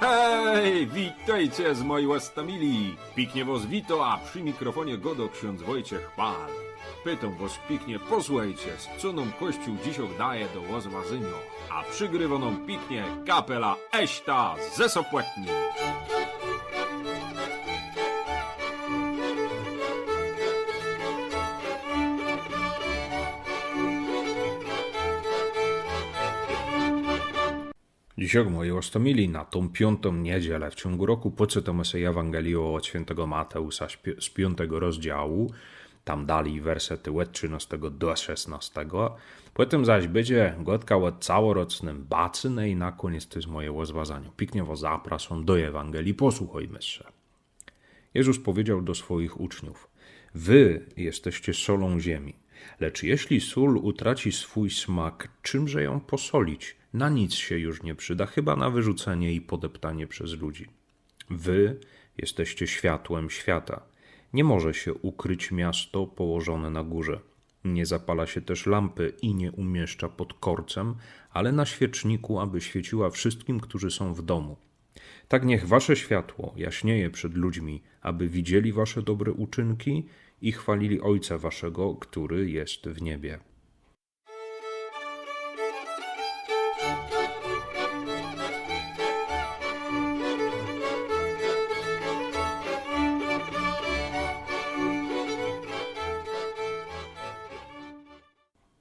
Hej, witajcie z mojej łastamili. Piknie was wito, a przy mikrofonie godo ksiądz Wojciech Pal. Pytam was piknie, posłuchajcie, co nam Kościół dziś daje do łozmazynia. A przygrywa nam piknie kapela Eśta ze Sopłetni. Moi ostomili na tą piątą niedzielę w ciągu roku poczytamy sobie Ewangelię od świętego Mateusza z piątego rozdziału. Tam dali wersety od 13 do 16. Potem zaś będzie gotka od całorocznym bacyne i na koniec to jest moje rozważanie. Piknie was zapraszam do Ewangelii, posłuchajmy się. Jezus powiedział do swoich uczniów: Wy jesteście solą ziemi. Lecz jeśli sól utraci swój smak, czymże ją posolić? Na nic się już nie przyda, chyba na wyrzucenie i podeptanie przez ludzi. Wy jesteście światłem świata. Nie może się ukryć miasto położone na górze. Nie zapala się też lampy i nie umieszcza pod korcem, ale na świeczniku, aby świeciła wszystkim, którzy są w domu. Tak niech wasze światło jaśnieje przed ludźmi, aby widzieli wasze dobre uczynki i chwalili Ojca waszego, który jest w niebie.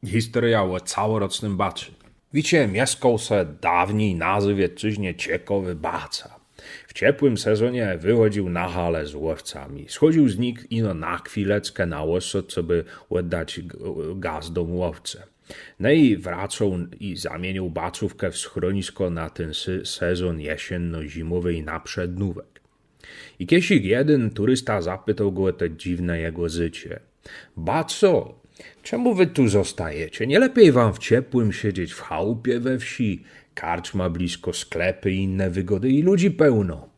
Historia o całorocznym baczy. Wiecie, mieszkał se dawniej na wieczyźnie ciekowy baca. W ciepłym sezonie wychodził na halę z łowcami. Schodził z nich ino na chwileczkę na łoso, co by oddać g- gazdom łowce. No i wracał i zamienił bacówkę w schronisko na ten sezon jesienno-zimowy i na przednówek. I kiesik jeden turysta zapytał go o to dziwne jego życie. Baco, czemu wy tu zostajecie? Nie lepiej wam w ciepłym siedzieć w chałupie we wsi, karczma blisko sklepy i inne wygody i ludzi pełno.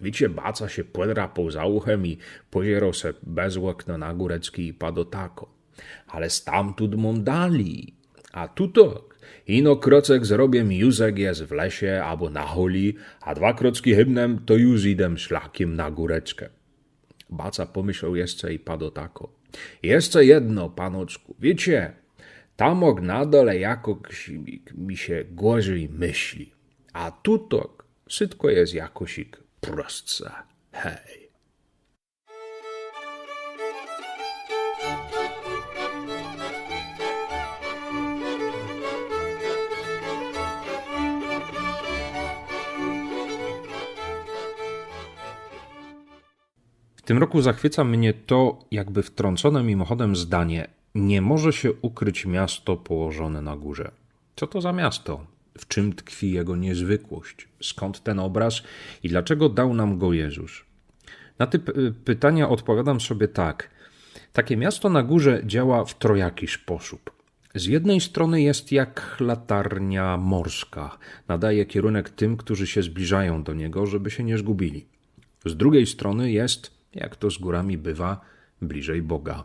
Wiecie, baca się podrapał za uchem i pozierał se bez na górecki i padł tako. Ale stamtąd mą dali. A tutok. Ino krocek zrobię józek jest w lesie albo na holi, a dwa krocki hybnem to już idę szlakiem na góreczkę. Baca pomyślał jeszcze i padł tako. Jeszcze jedno, panoczku, wiecie, tam ok na dole jakoś mi, się gorzej myśli, a tutok wszystko jest jakosik prostsze. Hej. W tym roku zachwyca mnie to jakby wtrącone mimochodem zdanie: Nie może się ukryć miasto położone na górze. Co to za miasto? W czym tkwi jego niezwykłość? Skąd ten obraz i dlaczego dał nam go Jezus? Na te pytania odpowiadam sobie tak. Takie miasto na górze działa w trojaki sposób. Z jednej strony jest jak latarnia morska, nadaje kierunek tym, którzy się zbliżają do niego, żeby się nie zgubili. Z drugiej strony jest, jak to z górami bywa, bliżej Boga.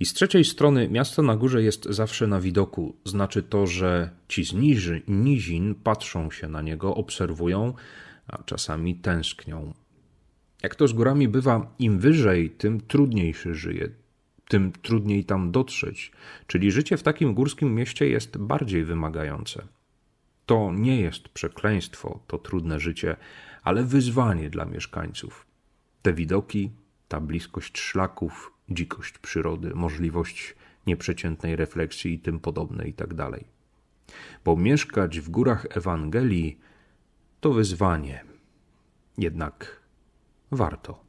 I z trzeciej strony miasto na górze jest zawsze na widoku. Znaczy to, że ci z niży, nizin patrzą się na niego, obserwują, a czasami tęsknią. Jak to z górami bywa, im wyżej, tym trudniej się żyje, tym trudniej tam dotrzeć. Czyli życie w takim górskim mieście jest bardziej wymagające. To nie jest przekleństwo, to trudne życie, ale wyzwanie dla mieszkańców. Te widoki, ta bliskość szlaków, dzikość przyrody, możliwość nieprzeciętnej refleksji i tym podobne i tak dalej. Bo mieszkać w górach Ewangelii to wyzwanie. Jednak warto.